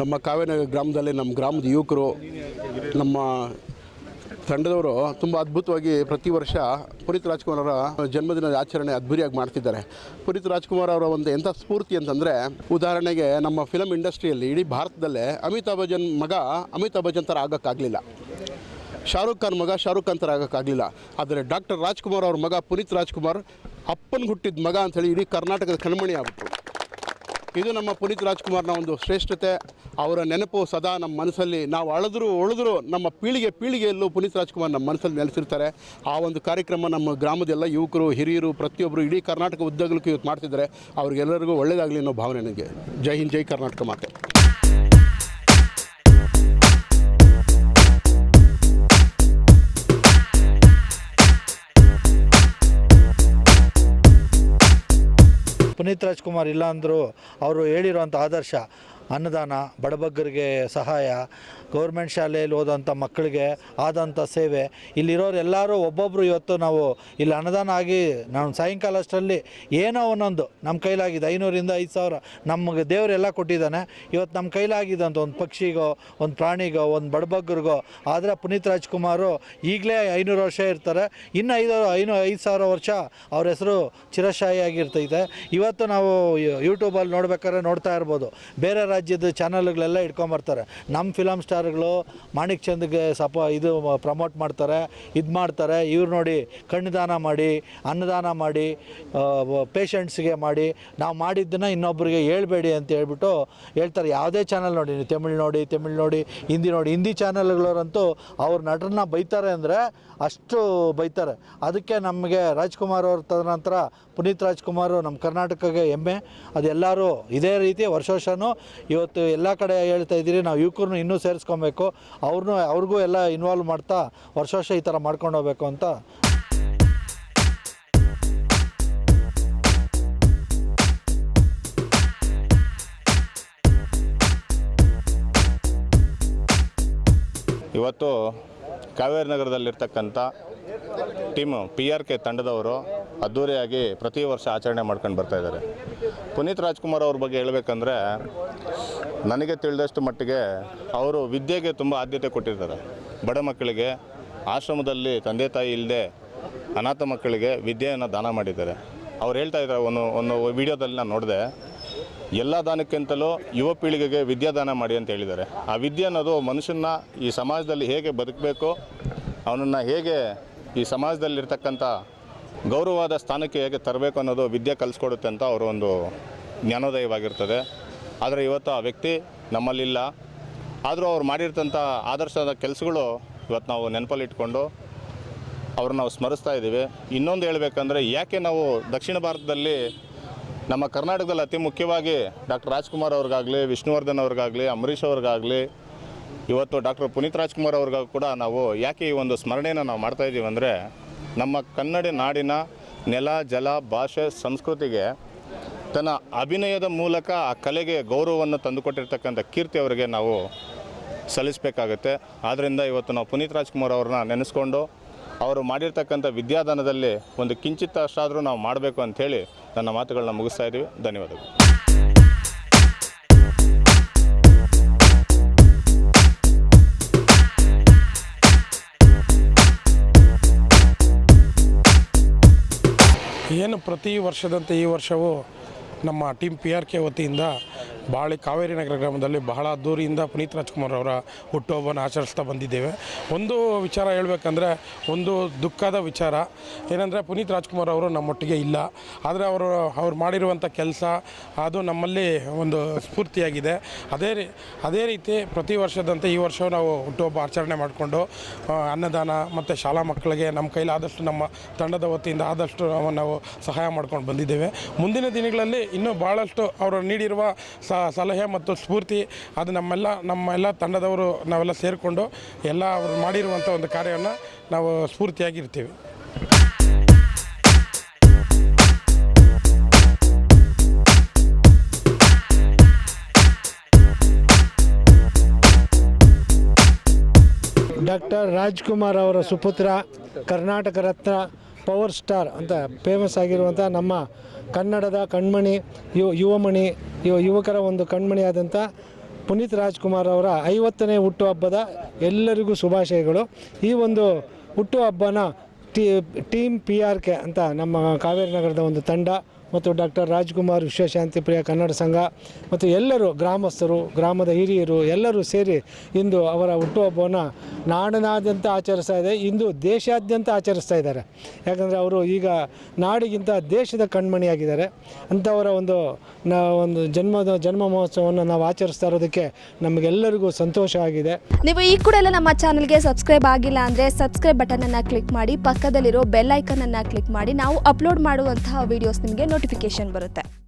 ನಮ್ಮ ಕಾವೇನಗರ ಗ್ರಾಮದಲ್ಲಿ ನಮ್ಮ ಗ್ರಾಮದ ಯುವಕರು, ನಮ್ಮ ತಂಡದವರು ತುಂಬ ಅದ್ಭುತವಾಗಿ ಪ್ರತಿ ವರ್ಷ ಪುನೀತ್ ರಾಜ್ಕುಮಾರ್ ಅವರ ಜನ್ಮದಿನದ ಆಚರಣೆ ಅದ್ಭುರಿಯಾಗಿ ಮಾಡ್ತಿದ್ದಾರೆ. ಪುನೀತ್ ರಾಜ್ಕುಮಾರ್ ಅವರ ಒಂದು ಎಂಥ ಸ್ಫೂರ್ತಿ ಅಂತಂದರೆ, ಉದಾಹರಣೆಗೆ ನಮ್ಮ ಫಿಲಮ್ ಇಂಡಸ್ಟ್ರಿಯಲ್ಲಿ ಇಡೀ ಭಾರತದಲ್ಲೇ ಅಮಿತಾಬ್ ಬಚ್ಚನ್ ಮಗ ಅಮಿತಾಬ್ ಬಚ್ಚನ್ ಥರ ಆಗೋಕ್ಕಾಗಲಿಲ್ಲ. ಶಾರುಖ್ ಖಾನ್ ಮಗ ಶಾರುಖ್ ಖಾನ್ ಥರ ಆಗೋಕ್ಕಾಗಲಿಲ್ಲ. ಆದರೆ ಡಾಕ್ಟರ್ ರಾಜ್ಕುಮಾರ್ ಅವ್ರ ಮಗ ಪುನೀತ್ ರಾಜ್ಕುಮಾರ್ ಅಪ್ಪನ ಹುಟ್ಟಿದ ಮಗ ಅಂಥೇಳಿ ಇಡೀ ಕರ್ನಾಟಕದ ಕಣ್ಮಣಿ ಆಗ್ಬಿಟ್ರು. ಇದು ನಮ್ಮ ಪುನೀತ್ ರಾಜ್ಕುಮಾರ್ನ ಒಂದು ಶ್ರೇಷ್ಠತೆ. ಅವರ ನೆನಪು ಸದಾ ನಮ್ಮ ಮನಸ್ಸಲ್ಲಿ ನಾವು ಅಳದ್ರು ಉಳಿದ್ರು ನಮ್ಮ ಪೀಳಿಗೆ ಪೀಳಿಗೆಯಲ್ಲೂ ಪುನೀತ್ ರಾಜ್ಕುಮಾರ್ ನಮ್ಮ ಮನಸ್ಸಲ್ಲಿ ನೆಲೆಸಿರ್ತಾರೆ. ಆ ಒಂದು ಕಾರ್ಯಕ್ರಮ ನಮ್ಮ ಗ್ರಾಮದ ಎಲ್ಲ ಯುವಕರು, ಹಿರಿಯರು ಪ್ರತಿಯೊಬ್ಬರು ಇಡೀ ಕರ್ನಾಟಕ ಉದ್ಯೋಗಕ್ಕೆ ಇವತ್ತು ಮಾಡ್ತಿದ್ದಾರೆ. ಅವ್ರಿಗೆಲ್ಲರಿಗೂ ಒಳ್ಳೆಯದಾಗಲಿ ಅನ್ನೋ ಭಾವನೆ ನನಗೆ. ಜೈ ಹಿಂದ್, ಜೈ ಕರ್ನಾಟಕ ಮಾತೆ. ಪುನೀತ್ ರಾಜ್ಕುಮಾರ್ ಇಲ್ಲ ಅಂದರೂ ಅವರು ಹೇಳಿರೋಂಥ ಆದರ್ಶ ಅನ್ನದಾನ, ಬಡಬಗ್ಗರಿಗೆ ಸಹಾಯ, ಗೌರ್ಮೆಂಟ್ ಶಾಲೆಯಲ್ಲಿ ಓದೋಂಥ ಮಕ್ಕಳಿಗೆ ಆದಂಥ ಸೇವೆ. ಇಲ್ಲಿರೋರೆಲ್ಲರೂ ಒಬ್ಬೊಬ್ಬರು ಇವತ್ತು ನಾವು ಇಲ್ಲಿ ಅನ್ನದಾನ ಆಗಿ ನಾನು ಸಾಯಂಕಾಲ ಅಷ್ಟರಲ್ಲಿ ಏನೋ ಒಂದೊಂದು ನಮ್ಮ ಕೈಲಾಗಿದೆ. ಐನೂರಿಂದ ಐದು ಸಾವಿರ ನಮಗೆ ದೇವರೆಲ್ಲ ಕೊಟ್ಟಿದ್ದಾನೆ. ಇವತ್ತು ನಮ್ಮ ಕೈಲಾಗಿದ್ದಂಥ ಒಂದು ಪಕ್ಷಿಗೋ, ಒಂದು ಪ್ರಾಣಿಗೋ, ಒಂದು ಬಡಬಗ್ಗರಿಗೋ, ಆದರೆ ಪುನೀತ್ ರಾಜ್ಕುಮಾರು ಈಗಲೇ ಐನೂರು ವರ್ಷ ಇರ್ತಾರೆ. ಇನ್ನು ಐದು ಐನೂ ಐದು ಸಾವಿರ ವರ್ಷ ಅವ್ರ ಹೆಸರು ಚಿರಶಾಯಿಯಾಗಿರ್ತೈತೆ ಇವತ್ತು ನಾವು ಯೂಟ್ಯೂಬಲ್ಲಿ ನೋಡ್ಬೇಕಾದ್ರೆ ನೋಡ್ತಾ ಇರ್ಬೋದು. ಬೇರೆ ರಾಜ್ಯದ ಚಾನಲ್ಗಳೆಲ್ಲ ಇಟ್ಕೊಂಬರ್ತಾರೆ ನಮ್ಮ ಫಿಲಮ್ ಸ್ಟಾರ್ಗಳು ಮಾಣಿಕ್ ಚಂದ್ಗೆ ಸಪ ಇದು ಪ್ರಮೋಟ್ ಮಾಡ್ತಾರೆ, ಇದು ಮಾಡ್ತಾರೆ. ಇವ್ರು ನೋಡಿ ಕಣ್ಣು ದಾನ ಮಾಡಿ, ಅನ್ನದಾನ ಮಾಡಿ ಪೇಷಂಟ್ಸ್ಗೆ ಮಾಡಿ, ನಾವು ಮಾಡಿದ್ದನ್ನು ಇನ್ನೊಬ್ಬರಿಗೆ ಹೇಳ್ಬೇಡಿ ಅಂತ ಹೇಳ್ಬಿಟ್ಟು ಹೇಳ್ತಾರೆ. ಯಾವುದೇ ಚಾನಲ್ ನೋಡಿ, ನೀವು ತಮಿಳ್ ನೋಡಿ ತಮಿಳ್ ನೋಡಿ, ಹಿಂದಿ ನೋಡಿ, ಹಿಂದಿ ಚಾನಲ್ಗಳವರಂತೂ ಅವ್ರ ನಟರನ್ನ ಬೈತಾರೆ ಅಂದರೆ ಅಷ್ಟು ಬೈತಾರೆ. ಅದಕ್ಕೆ ನಮಗೆ ರಾಜ್ಕುಮಾರ್ ಅವ್ರ ತದನಂತರ ಪುನೀತ್ ರಾಜ್ಕುಮಾರ್ ನಮ್ಮ ಕರ್ನಾಟಕಕ್ಕೆ ಹೆಮ್ಮೆ. ಅದೆಲ್ಲರೂ ಇದೇ ರೀತಿ ವರ್ಷ ವರ್ಷವೂ ಇವತ್ತು ಎಲ್ಲ ಕಡೆ ಹೇಳ್ತಾ ಇದ್ದೀರಿ, ನಾವು ಯುವಕರನ್ನು ಇನ್ನೂ ಸೇರಿಸ್ಕೊಬೇಕು, ಅವ್ರನ್ನೂ, ಅವ್ರಿಗೂ ಎಲ್ಲ ಇನ್ವಾಲ್ವ್ ಮಾಡ್ತಾ ವರ್ಷ ವರ್ಷ ಈ ಥರ ಮಾಡ್ಕೊಂಡು ಹೋಗ್ಬೇಕು ಅಂತ. ಇವತ್ತು ಕಾವೇರಿ ನಗರದಲ್ಲಿರ್ತಕ್ಕಂಥ ಟೀಮು ಪಿ ಆರ್ ಕೆ ತಂಡದವರು ಅದ್ಧೂರಿಯಾಗಿ ಪ್ರತಿ ವರ್ಷ ಆಚರಣೆ ಮಾಡ್ಕೊಂಡು ಬರ್ತಾ ಇದ್ದಾರೆ. ಪುನೀತ್ ರಾಜ್ಕುಮಾರ್ ಅವ್ರ ಬಗ್ಗೆ ಹೇಳಬೇಕಂದ್ರೆ, ನನಗೆ ತಿಳಿದಷ್ಟು ಮಟ್ಟಿಗೆ ಅವರು ವಿದ್ಯೆಗೆ ತುಂಬ ಆದ್ಯತೆ ಕೊಟ್ಟಿರ್ತಾರೆ. ಬಡ ಮಕ್ಕಳಿಗೆ, ಆಶ್ರಮದಲ್ಲಿ ತಂದೆ ತಾಯಿ ಇಲ್ಲದೆ ಅನಾಥ ಮಕ್ಕಳಿಗೆ ವಿದ್ಯೆಯನ್ನು ದಾನ ಮಾಡಿದ್ದಾರೆ. ಅವ್ರು ಹೇಳ್ತಾ ಇದ್ದಾರೆ ಒಂದು ಒಂದು ವಿಡಿಯೋದಲ್ಲಿ ನಾನು ನೋಡಿದೆ, ಎಲ್ಲ ದಾನಕ್ಕಿಂತಲೂ ಯುವ ಪೀಳಿಗೆಗೆ ವಿದ್ಯಾದಾನ ಮಾಡಿ ಅಂತ ಹೇಳಿದ್ದಾರೆ. ಆ ವಿದ್ಯೆ ಅನ್ನೋದು ಮನುಷ್ಯನ ಈ ಸಮಾಜದಲ್ಲಿ ಹೇಗೆ ಬದುಕಬೇಕು, ಅವನನ್ನು ಹೇಗೆ ಈ ಸಮಾಜದಲ್ಲಿರ್ತಕ್ಕಂಥ ಗೌರವವಾದ ಸ್ಥಾನಕ್ಕೆ ಹೇಗೆ ತರಬೇಕು ಅನ್ನೋದು ವಿದ್ಯೆ ಕಲಿಸ್ಕೊಡುತ್ತೆ ಅಂತ ಅವರು ಒಂದು ಜ್ಞಾನೋದಯವಾಗಿರ್ತದೆ. ಆದರೆ ಇವತ್ತು ಆ ವ್ಯಕ್ತಿ ನಮ್ಮಲ್ಲಿಲ್ಲ. ಆದರೂ ಅವ್ರು ಮಾಡಿರ್ತಂಥ ಆದರ್ಶದ ಕೆಲಸಗಳು ಇವತ್ತು ನಾವು ನೆನಪಲ್ಲಿ ಇಟ್ಕೊಂಡು ಅವ್ರನ್ನ ನಾವು ಸ್ಮರಿಸ್ತಾ ಇದ್ದೀವಿ. ಇನ್ನೊಂದು ಹೇಳಬೇಕಂದ್ರೆ ಯಾಕೆ ನಾವು ದಕ್ಷಿಣ ಭಾರತದಲ್ಲಿ ನಮ್ಮ ಕರ್ನಾಟಕದಲ್ಲಿ ಅತಿ ಮುಖ್ಯವಾಗಿ ಡಾಕ್ಟರ್ ರಾಜ್ಕುಮಾರ್ ಅವ್ರಿಗಾಗಲಿ, ವಿಷ್ಣುವರ್ಧನ್ ಅವ್ರಿಗಾಗಲಿ, ಅಂಬರೀಷ್ ಅವ್ರಿಗಾಗಲಿ, ಇವತ್ತು ಡಾಕ್ಟರ್ ಪುನೀತ್ ರಾಜ್ಕುಮಾರ್ ಅವ್ರಿಗೂ ಕೂಡ ನಾವು ಯಾಕೆ ಈ ಒಂದು ಸ್ಮರಣೆಯನ್ನು ನಾವು ಮಾಡ್ತಾಯಿದ್ದೀವಿ ಅಂದರೆ ನಮ್ಮ ಕನ್ನಡ ನಾಡಿನ ನೆಲ, ಜಲ, ಭಾಷೆ, ಸಂಸ್ಕೃತಿಗೆ ತನ್ನ ಅಭಿನಯದ ಮೂಲಕ ಆ ಕಲೆಗೆ ಗೌರವವನ್ನು ತಂದುಕೊಟ್ಟಿರ್ತಕ್ಕಂಥ ಕೀರ್ತಿ ಅವರಿಗೆ ನಾವು ಸಲ್ಲಿಸಬೇಕಾಗತ್ತೆ. ಆದ್ದರಿಂದ ಇವತ್ತು ನಾವು ಪುನೀತ್ ರಾಜ್ಕುಮಾರ್ ಅವ್ರನ್ನ ನೆನೆಸ್ಕೊಂಡು ಅವರು ಮಾಡಿರ್ತಕ್ಕಂಥ ವಿದ್ಯಾದಾನದಲ್ಲಿ ಒಂದು ಕಿಂಚಿತ್ ಅಷ್ಟಾದರೂ ನಾವು ಮಾಡಬೇಕು ಅಂಥೇಳಿ ನನ್ನ ಮಾತುಗಳನ್ನ ಮುಗಿಸ್ತಾ ಇದ್ದೀವಿ. ಧನ್ಯವಾದಗಳು. ಏನು ಪ್ರತಿ ವರ್ಷದಂತೆ ಈ ವರ್ಷವೂ ನಮ್ಮ ಟೀಮ್ ಪಿ ಆರ್ ಕೆ ವತಿಯಿಂದ ಬಾಳೆ ಕಾವೇರಿ ನಗರ ಗ್ರಾಮದಲ್ಲಿ ಬಹಳ ಅದ್ದೂರಿಯಿಂದ ಪುನೀತ್ ರಾಜ್ಕುಮಾರ್ ಅವರ ಹುಟ್ಟುಹಬ್ಬನ ಆಚರಿಸ್ತಾ ಬಂದಿದ್ದೇವೆ. ಒಂದು ವಿಚಾರ ಹೇಳಬೇಕಂದ್ರೆ, ಒಂದು ದುಃಖದ ವಿಚಾರ. ಏನಂದರೆ, ಪುನೀತ್ ರಾಜ್ಕುಮಾರ್ ಅವರು ನಮ್ಮೊಟ್ಟಿಗೆ ಇಲ್ಲ. ಆದರೆ ಅವರು, ಅವ್ರು ಮಾಡಿರುವಂಥ ಕೆಲಸ, ಅದು ನಮ್ಮಲ್ಲಿ ಒಂದು ಸ್ಫೂರ್ತಿಯಾಗಿದೆ. ಅದೇ ರೀ, ಅದೇ ರೀತಿ ಪ್ರತಿ ವರ್ಷದಂತೆ ಈ ವರ್ಷವೂ ನಾವು ಹುಟ್ಟುಹಬ್ಬ ಆಚರಣೆ ಮಾಡಿಕೊಂಡು ಅನ್ನದಾನ ಮತ್ತು ಶಾಲಾ ಮಕ್ಕಳಿಗೆ ನಮ್ಮ ಕೈಲಾದಷ್ಟು ನಮ್ಮ ತಂಡದ ವತಿಯಿಂದ ಆದಷ್ಟು ನಾವು ಸಹಾಯ ಮಾಡ್ಕೊಂಡು ಬಂದಿದ್ದೇವೆ. ಮುಂದಿನ ದಿನಗಳಲ್ಲಿ ಇನ್ನೂ ಭಾಳಷ್ಟು ಅವರು ನೀಡಿರುವ ಸ ಸಲಹೆ ಮತ್ತು ಸ್ಫೂರ್ತಿ, ಅದು ನಮ್ಮೆಲ್ಲ ನಮ್ಮೆಲ್ಲ ತಂಡದವರು ನಾವೆಲ್ಲ ಸೇರಿಕೊಂಡು ಎಲ್ಲ ಅವರು ಮಾಡಿರುವಂಥ ಒಂದು ಕಾರ್ಯವನ್ನು ನಾವು ಸ್ಫೂರ್ತಿಯಾಗಿರ್ತೀವಿ ಡಾಕ್ಟರ್ ರಾಜ್ಕುಮಾರ್ ಅವರ ಸುಪುತ್ರ, ಕರ್ನಾಟಕ ರತ್ನ ಪವರ್ ಸ್ಟಾರ್ ಅಂತ ಫೇಮಸ್ ಆಗಿರುವಂಥ ನಮ್ಮ ಕನ್ನಡದ ಕಣ್ಮಣಿ ಯುವ ಯುವಮಣಿ ಯುವ ಯುವಕರ ಒಂದು ಕಣ್ಮಣಿ ಆದಂಥ ಪುನೀತ್ ರಾಜ್ಕುಮಾರ್ ಅವರ ಐವತ್ತನೇ ಹುಟ್ಟುಹಬ್ಬದ ಎಲ್ಲರಿಗೂ ಶುಭಾಶಯಗಳು. ಈ ಒಂದು ಹುಟ್ಟುಹಬ್ಬನ ಟೀಮ್ ಪಿ ಆರ್ ಕೆ ಅಂತ ನಮ್ಮ ಕಾವೇರಿ ನಗರದ ಒಂದು ತಂಡ ಮತ್ತು ಡಾಕ್ಟರ್ ರಾಜ್ಕುಮಾರ್ ವಿಶ್ವಶಾಂತಿ ಪ್ರಿಯ ಕನ್ನಡ ಸಂಘ ಮತ್ತು ಎಲ್ಲರೂ ಗ್ರಾಮಸ್ಥರು, ಗ್ರಾಮದ ಹಿರಿಯರು ಎಲ್ಲರೂ ಸೇರಿ ಇಂದು ಅವರ ಹುಟ್ಟುಹಬ್ಬವನ್ನು ನಾಡಿನಾದ್ಯಂತ ಆಚರಿಸ್ತಾ ಇದೆ, ಇಂದು ದೇಶಾದ್ಯಂತ ಆಚರಿಸ್ತಾ ಇದ್ದಾರೆ. ಯಾಕಂದರೆ ಅವರು ಈಗ ನಾಡಿಗಿಂತ ದೇಶದ ಕಣ್ಮಣಿಯಾಗಿದ್ದಾರೆ. ಅಂಥವರ ಒಂದು ನ, ಒಂದು ಜನ್ಮದ, ಜನ್ಮ ಮಹೋತ್ಸವವನ್ನು ನಾವು ಆಚರಿಸ್ತಾ ಇರೋದಕ್ಕೆ ನಮಗೆಲ್ಲರಿಗೂ ಸಂತೋಷ ಆಗಿದೆ. ನೀವು ಈ ಕೂಡ ಎಲ್ಲ ನಮ್ಮ ಚಾನಲ್ಗೆ ಸಬ್ಸ್ಕ್ರೈಬ್ ಆಗಿಲ್ಲ ಅಂದರೆ ಸಬ್ಸ್ಕ್ರೈಬ್ ಬಟನನ್ನು ಕ್ಲಿಕ್ ಮಾಡಿ, ಪಕ್ಕದಲ್ಲಿರೋ ಬೆಲ್ ಐಕನನ್ನು ಕ್ಲಿಕ್ ಮಾಡಿ. ನಾವು ಅಪ್ಲೋಡ್ ಮಾಡುವಂತಹ ವೀಡಿಯೋಸ್ ನಿಮಗೆ ನೋಟಿಫಿಕೇಶನ್ ಬರುತ್ತೆ.